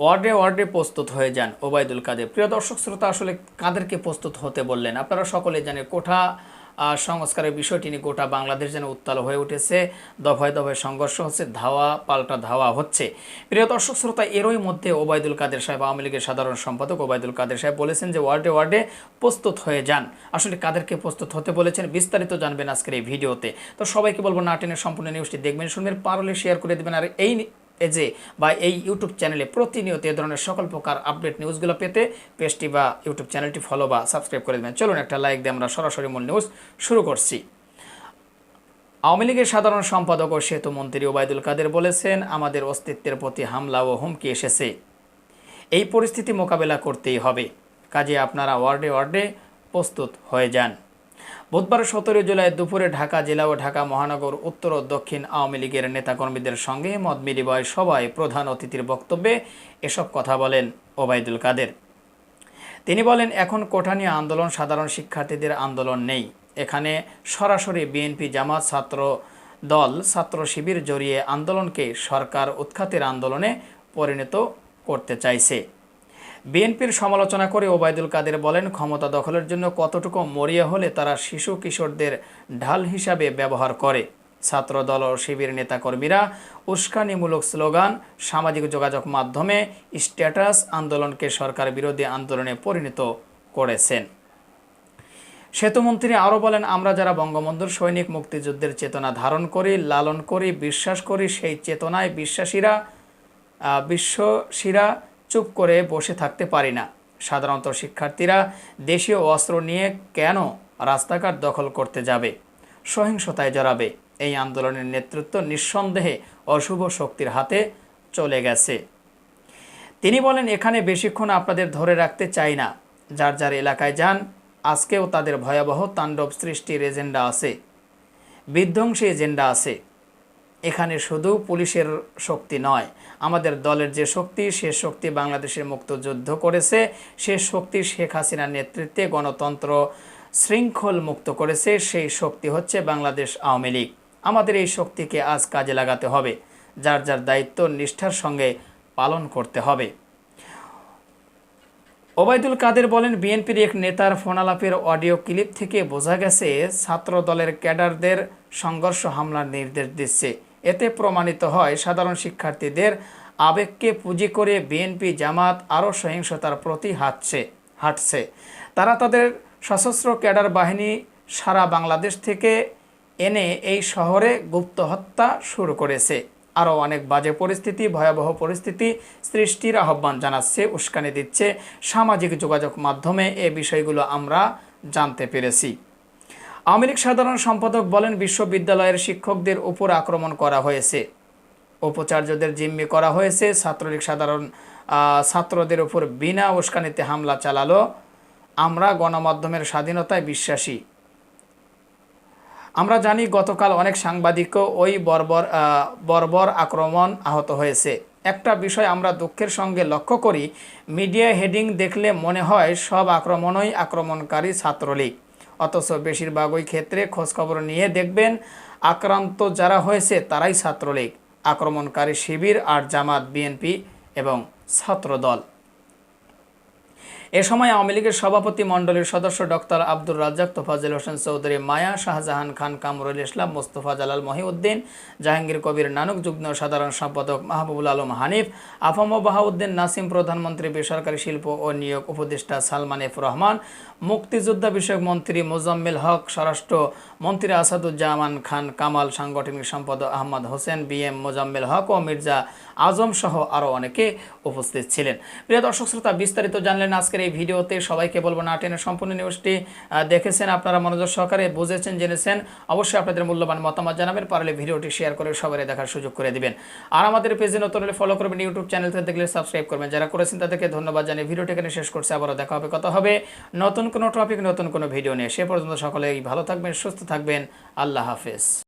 ওয়ার্ডে ওয়ার্ডে প্রস্তুত হয়ে যান ওবায়দুল কাদের। প্রিয় দর্শক, শ্রোতা, আসলে কাদেরকে প্রস্তুত হতে বললেন। আপনারা সকলে জানেন কোঠা সংস্কারের বিষয়টি নিয়ে গোটা বাংলাদেশ যেন উত্তাল হয়ে উঠেছে। দফায় দফায় সংঘর্ষ হচ্ছে, ধাওয়া, পাল্টা ধাওয়া হচ্ছে। প্রিয় দর্শক, শ্রোতা, এরই মধ্যে ওবায়দুল কাদের সাহেব, আওয়ামী লীগের সাধারণ সম্পাদক ওবায়দুল কাদের সাহেব বলেছেন যে ওয়ার্ডে ওয়ার্ডে প্রস্তুত হয়ে যান। আসলে কাদেরকে প্রস্তুত হতে বলেছেন, বিস্তারিত জানবেন আজকের এই ভিডিওতে। তো সবাইকে বলব না টেনের সম্পূর্ণ নিউজটি দেখবেন, শুনবেন, পারলে শেয়ার করে দেবেন, আর এই পেজে বা এই ইউটিউব চ্যানেলে প্রতিনিয়ত এ ধরনের সকল প্রকার আপডেট নিউজগুলো পেতে পেজটি বা ইউটিউব চ্যানেলটি ফলো বা সাবস্ক্রাইব করে দেবেন। চলুন একটা লাইক দিয়ে আমরা সরাসরি মূল নিউজ শুরু করছি। আওয়ামী লীগের সাধারণ সম্পাদক ও সেতু মন্ত্রী ওবায়দুল কাদের বলেছেন, আমাদের অস্তিত্বের প্রতি হামলা ও হুমকি এসেছে। এই পরিস্থিতি মোকাবেলা করতেই হবে। কাজে আপনারা ওয়ার্ডে ওয়ার্ডে প্রস্তুত হয়ে যান। বুধবার সতেরো জুলাই দুপুরে ঢাকা জেলা ও ঢাকা মহানগর উত্তর ও দক্ষিণ আওয়ামী লীগের নেতাকর্মীদের সঙ্গে মত বিনিময় সভায় প্রধান অতিথির বক্তব্যে এসব কথা বলেন ওবায়দুল কাদের। তিনি বলেন, এখন কোঠানি আন্দোলন সাধারণ শিক্ষার্থীদের আন্দোলন নেই। এখানে সরাসরি বিএনপি জামাত ছাত্র দল, ছাত্র শিবির জড়িয়ে আন্দোলনকে সরকার উৎখাতের আন্দোলনে পরিণত করতে চাইছে। বিএনপির সমালোচনা করে ওবায়দুল কাদের বলেন ক্ষমতা দখলের জন্য কতটুকু মরিয়া হলে তারা শিশু কিশোরদের ঢাল হিসাবে ব্যবহার করে। ছাত্রদল ও শিবির নেতাকর্মীরা উস্কানিমূলক স্লোগান সামাজিক যোগাযোগ মাধ্যমে স্ট্যাটাস আন্দোলনকে সরকার বিরোধী আন্দোলনে পরিণত করেছেন। সেতুমন্ত্রী আরও বলেন আমরা যারা বঙ্গবন্ধুর সৈনিক মুক্তিযুদ্ধের চেতনা ধারণ করি লালন করি বিশ্বাস করি সেই চেতনায় বিশ্বাসীরা আহ, বিশ্বসীরা চুপ করে বসে থাকতে পারি না। সাধারণত শিক্ষার্থীরা দেশীয় অস্ত্র নিয়ে কেন রাস্তাঘাট দখল করতে যাবে? সহিংসতায় জড়াবে। এই আন্দোলনের নেতৃত্ব নিঃসন্দেহে অশুভ শক্তির হাতে চলে গেছে। তিনি বলেন, এখানে বেশিক্ষণ আপনাদের ধরে রাখতে চাই না। যার যার এলাকায় যান, আজকেও তাদের ভয়াবহ তাণ্ডব সৃষ্টির এজেন্ডা আছে। বিধ্বংসী এজেন্ডা আছে। এখানে শুধু পুলিশের শক্তি নয়, আমাদের দলের যে শক্তি, সে শক্তি বাংলাদেশের মুক্ত যুদ্ধ করেছে। সে শক্তি শেখ হাসিনার নেতৃত্বে গণতন্ত্র শৃঙ্খল মুক্ত করেছে। সেই শক্তি হচ্ছে বাংলাদেশ আওয়ামী লীগ। আমাদের এই শক্তিকে আজ কাজে লাগাতে হবে। যার যার দায়িত্ব, নিষ্ঠার সঙ্গে পালন করতে হবে। ওবায়দুল কাদের বলেন, বিএনপির এক নেতার ফোনালাপের অডিও ক্লিপ থেকে বোঝা গেছে ছাত্র দলের ক্যাডারদের সংঘর্ষ হামলার নির্দেশ দিচ্ছে। এতে প্রমাণিত হয়, সাধারণ শিক্ষার্থীদের আবেগকে পুঁজি করে বিএনপি জামাত আরও সহিংসতার প্রতি হাঁটছে হাঁটছে। তারা তাদের সশস্ত্র ক্যাডার বাহিনী সারা বাংলাদেশ থেকে এনে এই শহরে গুপ্ত হত্যা শুরু করেছে। আরও অনেক বাজে পরিস্থিতি, ভয়াবহ পরিস্থিতি সৃষ্টির আহ্বান জানাচ্ছে, উস্কানি দিচ্ছে সামাজিক যোগাযোগ মাধ্যমে। এ বিষয়গুলো আমরা জানতে পেরেছি। আওয়ামী লীগ সাধারণ সম্পাদক বলেন বিশ্ববিদ্যালয়ের শিক্ষকদের উপর আক্রমণ করা হয়েছে। উপাচার্যদের জিম্মি করা হয়েছে, ছাত্রলীগ সাধারণ ছাত্রদের উপর বিনা উস্কানিতে হামলা চালালো। আমরা গণমাধ্যমের স্বাধীনতায় বিশ্বাসী। আমরা জানি গতকাল অনেক সাংবাদিকও ওই বর্বর বর্বর আক্রমণ আহত হয়েছে। একটা বিষয় আমরা দুঃখের সঙ্গে লক্ষ্য করি, মিডিয়া হেডিং দেখলে মনে হয় সব আক্রমণই আক্রমণকারী ছাত্রলীগ। অথচ বেশিরভাগ ওই ক্ষেত্রে খোঁজখবর নিয়ে দেখবেন, আক্রান্ত যারা হয়েছে তারাই ছাত্রলীগ, আক্রমণকারী শিবির আর জামাত, বিএনপি এবং ছাত্রদল। এ সময় আওয়ামী লীগের সভাপতি মণ্ডলীর সদস্য ডক্টর আব্দুর রাজ্জাক তোফাজুল হোসেন চৌধুরী মায়া, শাহজাহান খান, কামরুল ইসলাম, মোস্তফা জালাল মহিউদ্দিন, জাহাঙ্গীর কবির নানক, যুগ্ম সাধারণ সম্পাদক মাহবুবুল আলম হানিফ, আফম বাহাউদ্দিন নাসিম প্রধানমন্ত্রী, বেসরকারি শিল্প ও নিয়োগ উপদেষ্টা সালমান এফ রহমান, মুক্তিযোদ্ধা বিষয়ক মন্ত্রী মোজাম্মেল হক, স্বরাষ্ট্র মন্ত্রী আসাদুজ্জামান খান, কামাল সাংগঠনিক সম্পাদক আহমদ হোসেন, বি এম মোজাম্মেল হক ও মির্জা আজম সহ আরও অনেকে উপস্থিত ছিলেন। প্রিয় দর্শক শ্রোতা, বিস্তারিত জানলেন আজকের এই ভিডিওতে সবাইকে বলব না টেনের সম্পূর্ণ নিউজটি দেখেছেন, আপনারা মনোযোগ সহকারে বুঝেছেন, জেনেছেন, অবশ্যই আপনাদের মূল্যবান মতামত জানাবেন, পারলে ভিডিওটি শেয়ার করে সবাই দেখার সুযোগ করে দিবেন। আর আমাদের পেজে নতুন হলে ফলো করবেন ইউটিউব চ্যানেল থেকে দেখলে সাবস্ক্রাইব করবেন। যারা করেছেন তাদেরকে ধন্যবাদ জানিয়ে ভিডিওটি এখানে শেষ করছে। আবারও দেখা হবে, কথা হবে নতুন কোনো টপিক নতুন কোনো ভিডিও নিয়ে। সে পর্যন্ত সকলেই ভালো থাকবেন, সুস্থ থাকবেন। আল্লাহ হাফেজ।